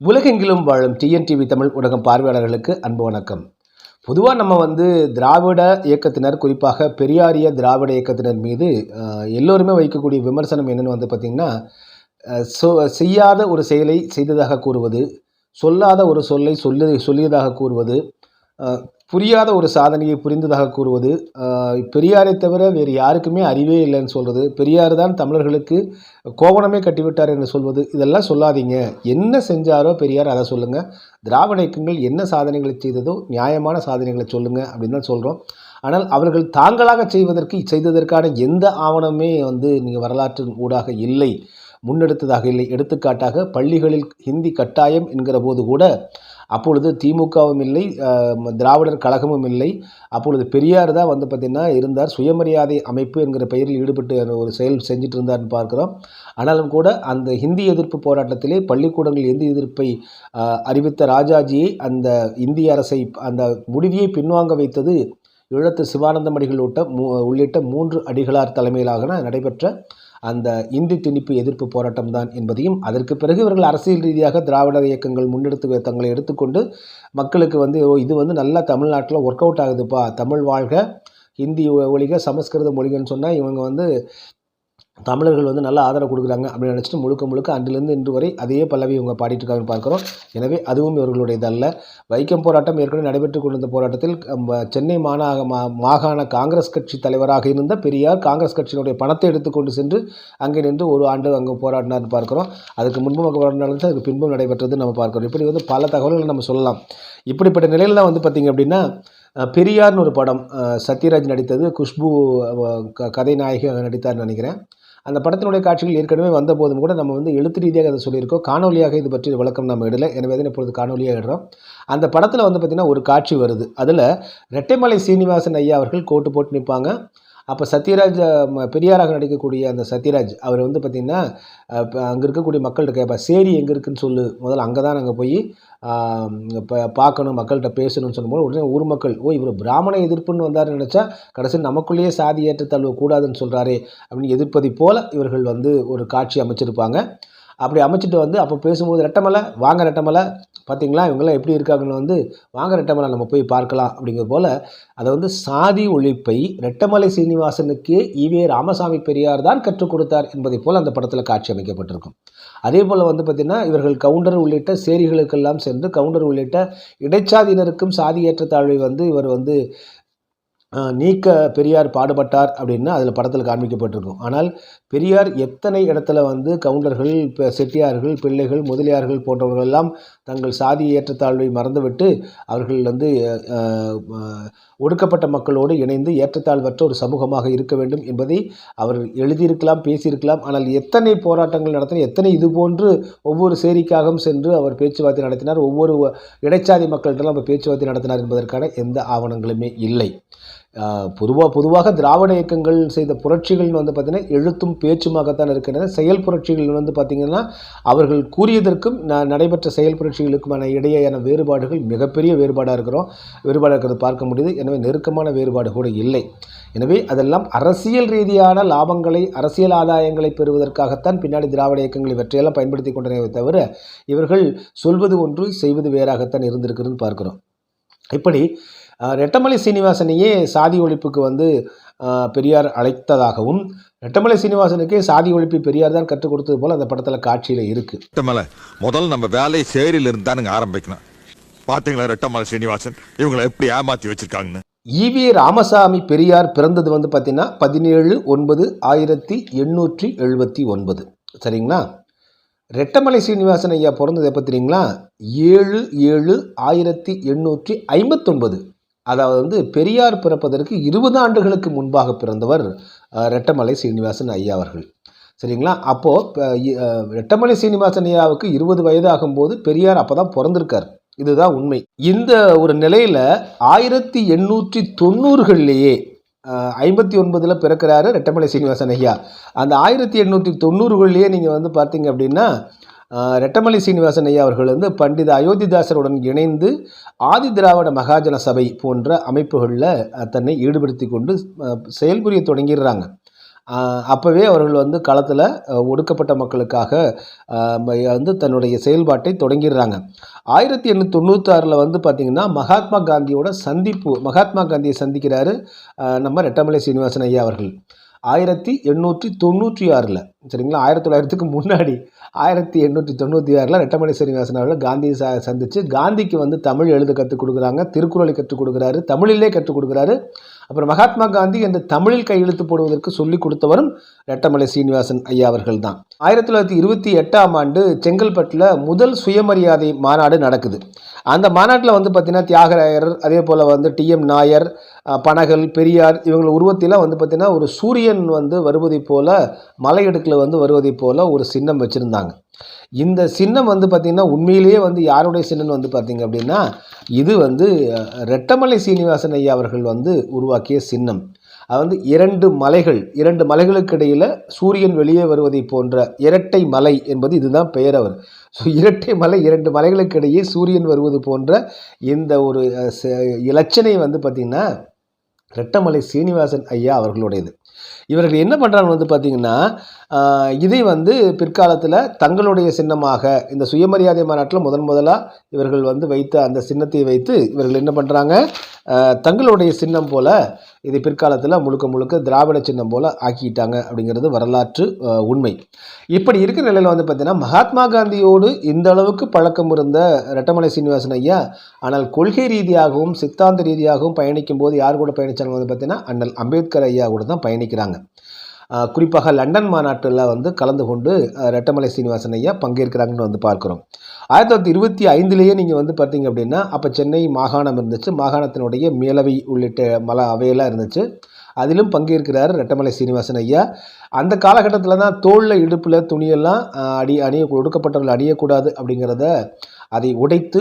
உலகெங்கிலும் வாழும் டிஎன்டிவி தமிழ் ஊடகம் பார்வையாளர்களுக்கு அன்பு வணக்கம். பொதுவாக நம்ம வந்து திராவிட இயக்கத்தினர் குறிப்பாக பெரியாரிய திராவிட இயக்கத்தினர் மீது எல்லோருமே வைக்கக்கூடிய விமர்சனம் என்னென்னு வந்து பார்த்திங்கன்னா சொ செய்யாத ஒரு செயலை செய்ததாக கூறுவது சொல்லாத ஒரு சொல்லை சொல்லி சொல்லியதாக கூறுவது புரியாத ஒரு சாதனையை புரிந்ததாக கூறுவது பெரியாரை தவிர வேறு யாருக்குமே அறிவே இல்லைன்னு சொல்கிறது பெரியார் தான் தமிழர்களுக்கு கோவணமே கட்டிவிட்டார் என்று சொல்வது. இதெல்லாம் சொல்லாதீங்க. என்ன செஞ்சாரோ பெரியார் அதை சொல்லுங்கள் திராவிட இயக்கங்கள் என்ன சாதனைகளை செய்ததோ நியாயமான சாதனைகளை சொல்லுங்கள் அப்படின்னு தான் சொல்கிறோம் ஆனால் அவர்கள் தாங்களாக செய்வதற்கு செய்ததற்கான எந்த ஆவணமே வந்து நீங்கள் வரலாற்றின் ஊடாக இல்லை. முன்னெடுத்ததாக இல்லை. எடுத்துக்காட்டாக பள்ளிகளில் ஹிந்தி கட்டாயம் என்கிற போது கூட அப்பொழுது திமுகவும் இல்லை திராவிடர் கழகமும் இல்லை. அப்பொழுது பெரியார் தான் வந்து பார்த்திங்கன்னா இருந்தார். சுயமரியாதை அமைப்பு என்கிற பெயரில் ஈடுபட்டு ஒரு செயல் செஞ்சுட்டு இருந்தார்னு பார்க்குறோம். ஆனாலும் கூட அந்த ஹிந்தி எதிர்ப்பு போராட்டத்திலே பள்ளிக்கூடங்கள் இந்தி எதிர்ப்பை அறிவித்த ராஜாஜியை அந்த இந்திய அரசை அந்த முடிவையை பின்வாங்க வைத்தது ஈழத்து சிவானந்தம் அடிகள் மூ உள்ளிட்ட மூன்று அடிகளார் தலைமையிலாக நடைபெற்ற அந்த இந்தி திணிப்பு எதிர்ப்பு போராட்டம் தான் என்பதையும் அதற்கு பிறகு இவர்கள் அரசியல் ரீதியாக திராவிட இயக்கங்கள் முன்னெடுத்து தங்களை எடுத்துக்கொண்டு மக்களுக்கு வந்து இது வந்து நல்லா தமிழ்நாட்டில் ஒர்க் அவுட் ஆகுதுப்பா. தமிழ் வாழ்க ஹிந்தி ஒழிக சமஸ்கிருத மொழிகன்னு சொன்னால் இவங்க வந்து தமிழர்கள் வந்து நல்ல ஆதரவு கொடுக்குறாங்க அப்படின்னு நினச்சிட்டு முழுக்க முழுக்க அன்றிலிருந்து இன்று வரை அதே பல்லவி இவங்க பாடிட்டு இருக்காங்கன்னு பார்க்குறோம். எனவே அதுவும் இவர்களுடையதல்ல. வைக்கம் போராட்டம் ஏற்கனவே நடைபெற்று கொண்டிருந்த போராட்டத்தில் சென்னை மாநக மா மாகாண காங்கிரஸ் கட்சி தலைவராக இருந்த பெரியார் காங்கிரஸ் கட்சியினுடைய பணத்தை எடுத்துக்கொண்டு சென்று அங்கே நின்று ஒரு ஆண்டு அங்கே போராடினார்னு பார்க்குறோம். அதுக்கு முன்பும் போராட்டம் அதுக்கு பின்பும் நடைபெற்றது நம்ம பார்க்குறோம். இப்படி வந்து பல தகவல்கள் நம்ம சொல்லலாம். இப்படிப்பட்ட நிலையில் தான் வந்து பார்த்திங்க அப்படின்னா பெரியார்னு ஒரு படம் சத்யராஜ் நடித்தது குஷ்பு க- கதை நாயகி நடித்தார்னு நினைக்கிறேன். அந்த படத்தினுடைய காட்சிகள் ஏற்கனவே வந்த போதும் கூட நம்ம வந்து எழுத்து ரீதியாக அதை சொல்லியிருக்கோம். காணொலியாக இது பற்றி விளக்கம் நம்ம இடல. எனவே தான் இப்பொழுது காணொலியாக இடுறோம். அந்த படத்தில் வந்து பார்த்திங்கன்னா ஒரு காட்சி வருது. அதில் ரெட்டைமலை சீனிவாசன் ஐயா அவர்கள் கோட்டு போட்டு நிற்பாங்க அப்போ சத்யராஜ் ம- பெரியாராக நடிக்கக்கூடிய அந்த சத்யராஜ் அவர் வந்து பார்த்திங்கன்னா அங்கே இருக்கக்கூடிய மக்கள்கிட்ட கேட்பா சேரி எங்கே இருக்குன்னு சொல்லு முதல்ல அங்கே தான் நாங்கள் போய் இப்போ பார்க்கணும் மக்கள்கிட்ட பேசணும்னு சொல்லும்போது உடனே ஊர் மக்கள் ஓ இவர் பிராமண எதிர்ப்புன்னு வந்தார் நினச்சா கடைசி நமக்குள்ளேயே சாதி ஏற்றத்தாழ்வு கூடாதுன்னு சொல்கிறாரே அப்படின்னு எதிர்ப்பதை போல் இவர்கள் வந்து ஒரு காட்சி அமைச்சிருப்பாங்க. அப்படி அமைச்சிட்டு வந்து அப்போ பேசும்போது ரெட்டமலை வாங்க ரெட்டமலை பார்த்தீங்களா? இவங்கெல்லாம் எப்படி இருக்காங்கன்னு வந்து வாங்க ரெட்டமலை நம்ம போய் பார்க்கலாம் அப்படிங்கிறது போல் அதை வந்து சாதி ஒழிப்பை ரெட்டமலை சீனிவாசனுக்கு ஈவே ராமசாமி பெரியார் தான் கற்றுக் கொடுத்தார் என்பதை போல் அந்த படத்தில் காட்சி அமைக்கப்பட்டிருக்கும். அதே போல் வந்து பார்த்திங்கன்னா இவர்கள் கவுண்டர் உள்ளிட்ட சேரிகளுக்கெல்லாம் சென்று கவுண்டர் உள்ளிட்ட இடைச்சாதியினருக்கும் சாதி ஏற்றத்தாழ்வை வந்து இவர் வந்து நீக்க பெரியார் பாடுபட்டார் அப்படின்னு அதில் படத்தில் காண்பிக்கப்பட்டிருக்கும். ஆனால் பெரியார் எத்தனை இடத்துல வந்து கவுண்டர்கள் செட்டியார்கள் பிள்ளைகள் முதலியார்கள் போன்றவர்கள் எல்லாம் தங்கள் சாதி ஏற்றத்தாழ்வை மறந்துவிட்டு அவர்கள் வந்து ஒடுக்கப்பட்ட மக்களோடு இணைந்து ஏற்றத்தாழ்வற்ற ஒரு சமூகமாக இருக்க வேண்டும் என்பதை அவர் எழுதியிருக்கலாம் பேசியிருக்கலாம். ஆனால் எத்தனை போராட்டங்கள் நடத்தின எத்தனை இதுபோன்று ஒவ்வொரு சேரிக்காகவும் சென்று அவர் பேச்சுவார்த்தை நடத்தினார். ஒவ்வொரு இடைச்சாதி மக்களிடம் அவர் பேச்சுவார்த்தை நடத்தினார் என்பதற்கான எந்த ஆவணங்களுமே இல்லை. பொதுவாக பொதுவாக திராவிட இயக்கங்கள் செய்த புரட்சிகள் வந்து பார்த்திங்கன்னா எழுத்தும் பேச்சுமாகத்தான் இருக்கின்றன. செயல் புரட்சிகள் வந்து பார்த்திங்கன்னா அவர்கள் கூறியதற்கும் ந- நடைபெற்ற செயல் புரட்சிகளுக்குமான இடையேயான வேறுபாடுகள் மிகப்பெரிய வேறுபாடாக இருக்கிறோம். வேறுபாடாக இருக்கிறது பார்க்க முடியுது. எனவே நெருக்கமான வேறுபாடு கூட இல்லை. எனவே அதெல்லாம் அரசியல் ரீதியான லாபங்களை அரசியல் ஆதாயங்களை பெறுவதற்காகத்தான் பின்னாடி திராவிட இயக்கங்களை இவற்றையெல்லாம் பயன்படுத்தி கொண்டனே தவிர இவர்கள் சொல்வது ஒன்று செய்வது வேறாகத்தான் இருந்திருக்குன்னு பார்க்கிறோம். இப்படி ரெட்டமலை சீனிவாசனையே சாதி ஒழிப்புக்கு வந்து பெரியார் அழைத்ததாகவும் ரெட்டமலை சீனிவாசனுக்கே சாதி ஒழிப்பை பெரியார் தான் கற்றுக் கொடுத்தது போல் அந்த படத்தில் காட்சியில் இருக்குது ரெட்டமலை முதல்ல நம்ம வேலையை சேரியில இருந்தானுங்க ஆரம்பிக்கணும். பாத்தீங்களா ரெட்டமலை சீனிவாசன்? இவங்களை எப்படி ஏமாத்தி வச்சிருக்காங்கன்னு? ஈவி ராமசாமி பெரியார் பிறந்தது வந்து பார்த்தீங்கன்னா பதினேழு ஒன்பது ஆயிரத்தி எண்ணூற்றி எழுபத்தி ஒன்பது. சரிங்களா? ரெட்டமலை சீனிவாசன் ஐயா பிறந்தது எப்போ தெரியுங்களா? ஏழு ஏழு ஆயிரத்தி எண்ணூற்றி ஐம்பத்தொன்பது. அதாவது வந்து பெரியார் பிறப்பதற்கு இருபது ஆண்டுகளுக்கு முன்பாக பிறந்தவர் ரெட்டமலை சீனிவாசன் ஐயா அவர்கள். சரிங்களா? அப்போது ரெட்டமலை சீனிவாசன் ஐயாவுக்கு இருபது வயது ஆகும்போது பெரியார் அப்போ தான் பிறந்திருக்கார். இதுதான் உண்மை. இந்த ஒரு நிலையில் ஆயிரத்தி எண்ணூற்றி தொண்ணூறுகள்லேயே ஐம்பத்தி ஒன்பதில் பிறக்கிறாரு ரெட்டமலை சீனிவாசன் ஐயா. அந்த ஆயிரத்தி எண்ணூற்றி தொண்ணூறுகள்லேயே நீங்கள் வந்து பார்த்தீங்க அப்படின்னா ரெட்டமலை சீனிவாசன் ஐயா அவர்கள் வந்து பண்டித அயோத்திதாசருடன் இணைந்து ஆதி திராவிட மகாஜன சபை போன்ற அமைப்புகளில் தன்னை ஈடுபடுத்தி கொண்டு செயல்புரிய தொடங்கிடுறாங்க. அப்போவே அவர்கள் வந்து களத்தில் ஒடுக்கப்பட்ட மக்களுக்காக வந்து தன்னுடைய செயல்பாட்டை தொடங்கிடுறாங்க. ஆயிரத்தி எண்ணூற்றி தொண்ணூத்தாறில் வந்து பார்த்திங்கன்னா மகாத்மா காந்தியோட சந்திப்பு மகாத்மா காந்தியை சந்திக்கிறாரு நம்ம ரெட்டமலை சீனிவாசன் ஐயா அவர்கள். ஆயிரத்தி எண்ணூற்றி தொண்ணூற்றி ஆறில் சரிங்களா? ஆயிரத்தி தொள்ளாயிரத்துக்கு முன்னாடி ஆயிரத்தி எண்ணூற்றி தொண்ணூற்றி ஆறில் ரெட்டமலை சீனிவாசன் அவர்கள் காந்தியை ச சந்தித்து காந்திக்கு வந்து தமிழ் எழுத கற்றுக் கொடுக்குறாங்க திருக்குறளை கற்றுக் கொடுக்குறாரு தமிழிலே கற்றுக் கொடுக்குறாரு. அப்புறம் மகாத்மா காந்தி என்று தமிழில் கையெழுத்து போடுவதற்கு சொல்லிக் கொடுத்தவரும் ரெட்டமலை சீனிவாசன் ஐயா அவர்கள் தான் ஆயிரத்தி தொள்ளாயிரத்தி இருபத்தி எட்டாம் ஆண்டு செங்கல்பட்டில் முதல் சுயமரியாதை மாநாடு நடக்குது. அந்த மாநாட்டில் வந்து பார்த்திங்கன்னா தியாகராயர் அதே போல் வந்து டிஎம் நாயர் பனகல் பெரியார் இவங்களை உருவத்திலாம் வந்து பார்த்திங்கன்னா ஒரு சூரியன் வந்து வருவதைப் போல் மலையடுக்கில் வந்து வருவதைப் போல் ஒரு சின்னம் வச்சுருந்தாங்க. இந்த சின்னம் வந்து பார்த்திங்கன்னா உண்மையிலேயே வந்து யாருடைய சின்னம் வந்து பார்த்திங்க அப்படின்னா இது வந்து ரெட்டமலை சீனிவாசன் ஐயா அவர்கள் வந்து உருவாக்கிய சின்னம். அது வந்து இரண்டு மலைகள் இரண்டு மலைகளுக்கு இடையில் சூரியன் வெளியே வருவதை போன்ற இரட்டை மலை என்பது இதுதான் பெயர் அவர். ஸோ இரட்டை மலை இரண்டு மலைகளுக்கு இடையே சூரியன் வருவது போன்ற இந்த ஒரு ச- இலச்சனை வந்து பார்த்திங்கன்னா ரெட்டமலை சீனிவாசன் ஐயா அவர்களுடையது. இவர்கள் என்ன பண்ணுறாங்க வந்து பார்த்திங்கன்னா இதை வந்து பிற்காலத்தில் தங்களுடைய சின்னமாக இந்த சுயமரியாதை மாநாட்டில் முதன் முதலாக இவர்கள் வந்து வைத்த அந்த சின்னத்தை வைத்து இவர்கள் என்ன பண்ணுறாங்க தங்களுடைய சின்னம் போல் இதை பிற்காலத்தில் முழுக்க முழுக்க திராவிட சின்னம் போல் ஆக்கிட்டாங்க அப்படிங்கிறது வரலாற்று உண்மை. இப்படி இருக்கிற நிலையில் வந்து பார்த்திங்கன்னா மகாத்மா காந்தியோடு இந்த அளவுக்கு பழக்கம் இருந்த ரெட்டமலை சீனிவாசன் ஐயா ஆனால் கொள்கை ரீதியாகவும் சித்தாந்த ரீதியாகவும் பயணிக்கும் போது யார் கூட பயணித்தாங்க வந்து பார்த்தீங்கன்னா அண்ணல் அம்பேத்கர் ஐயா கூட தான் பயணிக்கிறாங்க. குறிப்பாக லண்டன் மாநாட்டில் வந்து கலந்து கொண்டு ரெட்டமலை சீனிவாசன் ஐயா பங்கேற்கிறாங்கன்னு வந்து பார்க்குறோம். ஆயிரத்தி தொள்ளாயிரத்தி இருபத்தி ஐந்துலேயே நீங்கள் வந்து பார்த்தீங்க அப்படின்னா அப்போ சென்னை மாகாணம் இருந்துச்சு. மாகாணத்தினுடைய மேலவை உள்ளிட்ட மல அவையெல்லாம் இருந்துச்சு. அதிலும் பங்கேற்கிறார் ரெட்டமலை சீனிவாசன் ஐயா. அந்த காலகட்டத்தில் தான் தோளில் இடுப்பில் துணியெல்லாம் அடி அணிய ஒடுக்கப்பட்டவர்கள் அணியக்கூடாது அப்படிங்கிறத அதை உடைத்து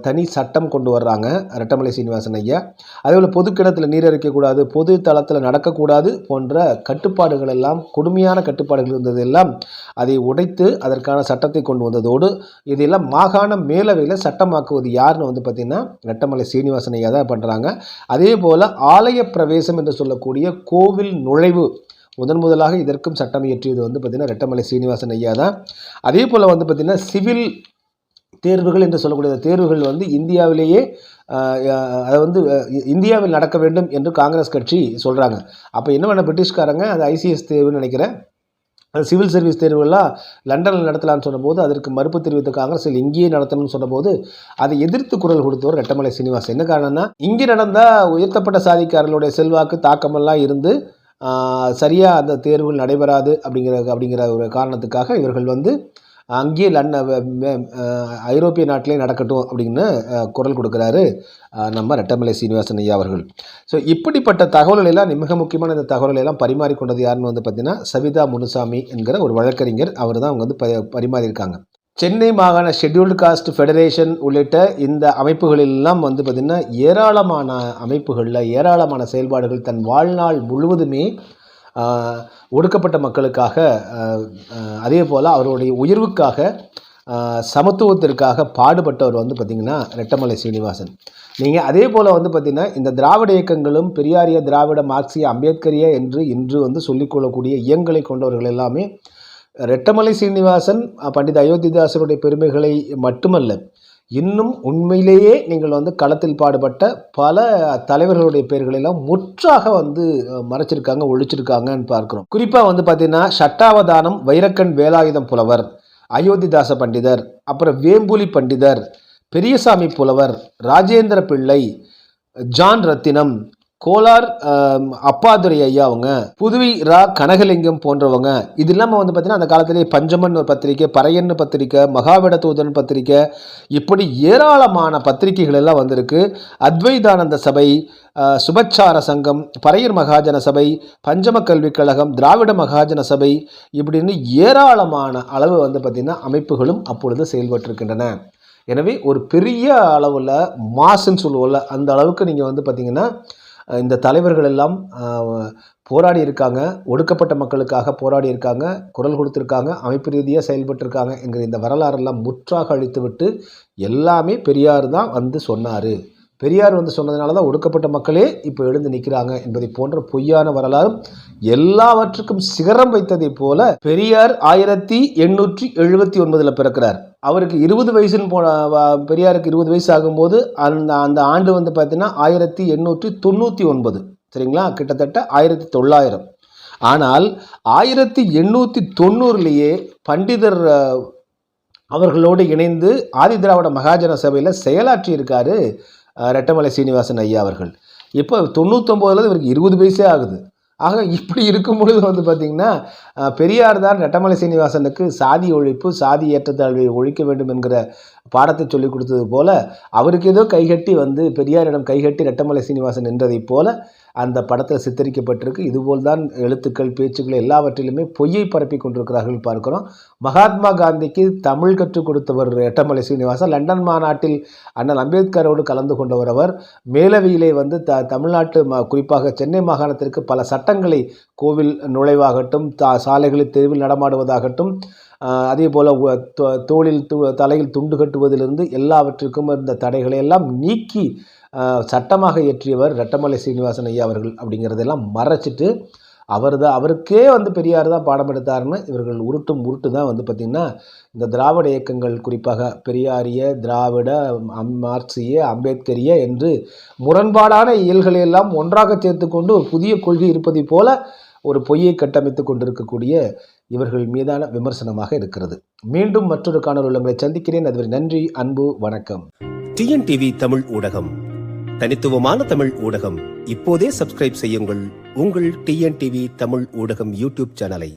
தனி சட்டம் கொண்டு வர்றாங்க ரெட்டமலை சீனிவாசன் ஐயா. அதேபோல் பொது நீர் இறைக்கக்கூடாது பொது தளத்தில் நடக்கக்கூடாது போன்ற கட்டுப்பாடுகள் எல்லாம் கொடுமையான கட்டுப்பாடுகள் இருந்ததெல்லாம் அதை உடைத்து அதற்கான சட்டத்தை கொண்டு வந்ததோடு இதெல்லாம் மாகாண மேலவையில் சட்டமாக்குவது யாருன்னு வந்து பார்த்திங்கன்னா ரெட்டமலை சீனிவாசன் ஐயா தான் பண்ணுறாங்க அதே போல் ஆலய பிரவேசம் என்று சொல்லக்கூடிய கோவில் நுழைவு முதன் முதலாக இதற்கும் சட்டம் இயற்றியது வந்து பார்த்திங்கன்னா ரெட்டமலை சீனிவாசன் ஐயா தான். அதே போல் வந்து பார்த்திங்கன்னா சிவில் தேர்வுகள் என்று சொல்லக்கூடிய தேர்வுகள் வந்து இந்தியாவிலேயே அதை வந்து இந்தியாவில் நடக்க வேண்டும் என்று காங்கிரஸ் கட்சி சொல்கிறாங்க அப்போ என்ன பண்ண பிரிட்டிஷ்காரங்க? அது ஐசிஎஸ் தேர்வுன்னு நினைக்கிறேன். அது சிவில் சர்வீஸ் தேர்வுகள்லாம் லண்டனில் நடத்தலாம்னு சொன்னபோது அதற்கு மறுப்பு தெரிவித்த காங்கிரஸில் இங்கேயே நடத்தணும்னு சொன்னபோது அதை எதிர்த்து குரல் கொடுத்தவர் ரெட்டமலை சீனிவாசன். என்ன காரணம்னா இங்கே நடந்தால் உயர்த்தப்பட்ட சாதிக்காரர்களுடைய செல்வாக்கு தாக்கமெல்லாம் இருந்து சரியாக அந்த தேர்வுகள் நடைபெறாது அப்படிங்கிற அப்படிங்கிற ஒரு காரணத்துக்காக இவர்கள் வந்து அங்கேயே லண்ட ஐரோப்பிய நாட்டிலே நடக்கட்டும் அப்படின்னு குரல் கொடுக்குறாரு நம்ம ரெட்டமலை சீனிவாசன் ஐயா அவர்கள். ஸோ இப்படிப்பட்ட தகவல்கள் எல்லாம் மிக முக்கியமான இந்த தகவல்கள் எல்லாம் பரிமாறிக்கொண்டது யாருன்னு வந்து பார்த்தீங்கன்னா சவிதா முனுசாமி என்கிற ஒரு வழக்கறிஞர் அவர் தான் அவங்க வந்து ப பரிமாறியிருக்காங்க. சென்னை மாகாண ஷெட்யூல்டு காஸ்ட் ஃபெடரேஷன் உள்ளிட்ட இந்த அமைப்புகளெல்லாம் வந்து பார்த்திங்கன்னா ஏராளமான அமைப்புகளில் ஏராளமான செயல்பாடுகள் தன் வாழ்நாள் முழுவதுமே ஒடுக்கப்பட்ட மக்களுக்காக அதே போல் அவருடைய உயர்வுக்காக சமத்துவத்திற்காக பாடுபட்டவர் வந்து பார்த்திங்கன்னா ரெட்டமலை சீனிவாசன். நீங்கள் அதே போல் வந்து பார்த்திங்கன்னா இந்த திராவிட இயக்கங்களும் பெரியாரிய திராவிட மார்க்சிய அம்பேத்கரிய என்று இன்று வந்து சொல்லிக்கொள்ளக்கூடிய இயங்களை கொண்டவர்கள் எல்லாமே ரெட்டமலை சீனிவாசன் பண்டித அயோத்திதாசருடைய பெருமைகளை மட்டுமல்ல இன்னும் உண்மையிலேயே நீங்கள் வந்து களத்தில் பாடுபட்ட பல தலைவர்களுடைய பெயர்களெல்லாம் முற்றாக வந்து மறைச்சிருக்காங்க ஒழிச்சிருக்காங்கன்னு பார்க்குறோம். குறிப்பாக வந்து பார்த்தீங்கன்னா சட்டாவதானம் வைரக்கண் வேலாயுதம் புலவர் அயோத்திதாச பண்டிதர் அப்புறம் வேம்புலி பண்டிதர் பெரியசாமி புலவர் ராஜேந்திர பிள்ளை ஜான் ரத்தினம் கோலார் அப்பாதுரை ஐயா அவங்க புதுவை ரா கனகலிங்கம் போன்றவங்க இது இல்லாமல் வந்து பார்த்தீங்கன்னா அந்த காலத்திலே பஞ்சமன் ஒரு பத்திரிக்கை பறையன்னு பத்திரிக்கை மகாவிட தூதன் பத்திரிக்கை இப்படி ஏராளமான பத்திரிகைகள் எல்லாம் வந்திருக்கு. அத்வைதானந்த சபை சுபச்சார சங்கம் பறையர் மகாஜன சபை பஞ்சம கல்விக் கழகம் திராவிட மகாஜன சபை இப்படின்னு ஏராளமான அளவு வந்து பார்த்திங்கன்னா அமைப்புகளும் அப்பொழுது செயல்பட்டிருக்கின்றன. எனவே ஒரு பெரிய அளவில் மாசுன்னு சொல்லுவோம்ல அந்த அளவுக்கு நீங்கள் வந்து பார்த்தீங்கன்னா இந்த தலைவர்கள் எல்லாம் போராடி இருக்காங்க. ஒடுக்கப்பட்ட மக்களுக்காக போராடி இருக்காங்க. குரல் கொடுத்துருக்காங்க. அமைப்பு ரீதியாக செயல்பட்டிருக்காங்க என்கிற இந்த வரலாறெல்லாம் முற்றாக அழித்துவிட்டு எல்லாமே பெரியார் தான் வந்து சொன்னார். பெரியார் வந்து சொன்னதுனால தான் ஒடுக்கப்பட்ட மக்களே இப்போ எழுந்து நிற்கிறாங்க என்பதை போன்ற பொய்யான வரலாறும் எல்லாவற்றுக்கும் சிகரம் வைத்ததை போல பெரியார் ஆயிரத்தி எண்ணூற்றி எழுபத்தி ஒன்பதில் பிறக்கிறார். அவருக்கு இருபது வயசுன்னு போன பெரியாருக்கு இருபது வயசு ஆகும்போது அந்த அந்த ஆண்டு வந்து பார்த்தீங்கன்னா ஆயிரத்தி எண்ணூற்றி தொண்ணூற்றி ஒன்பது. சரிங்களா? கிட்டத்தட்ட ஆயிரத்தி தொள்ளாயிரம். ஆனால் ஆயிரத்தி எண்ணூற்றி தொண்ணூறுலேயே பண்டிதர் அவர்களோடு இணைந்து ஆதிதிராவிட மகாஜன சபையில் செயலாற்றி இருக்காரு ரெட்டமலை சீனிவாசன் ஐயா அவர்கள். இப்போ தொண்ணூத்தொம்போதுல இவருக்கு இருபது வயசே ஆகுது. ஆக இப்படி இருக்கும் பொழுது வந்து பார்த்திங்கன்னா பெரியார் தான் ரெட்டமலை சீனிவாசனுக்கு சாதி ஒழிப்பு சாதி ஏற்றத்தாழ்வை ஒழிக்க வேண்டும் என்கிற பாடத்தை சொல்லிக் கொடுத்தது போல அவருக்கு ஏதோ கைகட்டி வந்து பெரியாரிடம் கைகட்டி ரெட்டமலை சீனிவாசன் நின்றதைப் போல அந்த படத்தில் சித்தரிக்கப்பட்டிருக்கு. இதுபோல் தான் எழுத்துக்கள் பேச்சுக்கள் எல்லாவற்றிலுமே பொய்யை பரப்பி கொண்டிருக்கிறார்கள் பார்க்கிறோம். மகாத்மா காந்திக்கு தமிழ் கற்றுக் கொடுத்தவர் எட்டமலை சீனிவாசன். லண்டன் மாநாட்டில் அண்ணல் அம்பேத்கரோடு கலந்து கொண்டவர் அவர். மேலவையிலே வந்து த தமிழ்நாட்டு ம குறிப்பாக சென்னை மாகாணத்திற்கு பல சட்டங்களை கோவில் நுழைவாகட்டும் தா சாலைகளில் தெருவில் நடமாடுவதாகட்டும் அதே போல் தோளில் து தலையில் துண்டு கட்டுவதிலிருந்து எல்லாவற்றுக்கும் இருந்த தடைகளை எல்லாம் நீக்கி சட்டமாக இயற்றியவர் ரெட்டமலை சீனிவாசன் ஐயா அவர்கள் அப்படிங்கிறதெல்லாம் மறைச்சிட்டு அவர் தான் அவருக்கே வந்து பெரியார் தான் பாடம் எடுத்தாருன்னு இவர்கள் உருட்டும் உருட்டு தான் வந்து பார்த்திங்கன்னா இந்த திராவிட இயக்கங்கள் குறிப்பாக பெரியாரிய திராவிட அம் மார்க்சிய அம்பேத்கரிய என்று முரண்பாடான இயல்களை எல்லாம் ஒன்றாக சேர்த்துக்கொண்டு ஒரு புதிய கொள்கை இருப்பதை போல ஒரு பொய்யை கட்டமைத்து கொண்டிருக்கக்கூடிய இவர்கள் மீதான விமர்சனமாக இருக்கிறது. மீண்டும் மற்றொரு காணொலி உங்களை சந்திக்கிறேன். அதுவரை நன்றி அன்பு வணக்கம். டிஎன்டிவி தமிழ் ஊடகம். தனித்துவமான தமிழ் ஊடகம். இப்போதே சப்ஸ்கிரைப் செய்யுங்கள். உங்கள் டிஎன்டிவி தமிழ் ஊடகம் யூடியூப் சேனலை.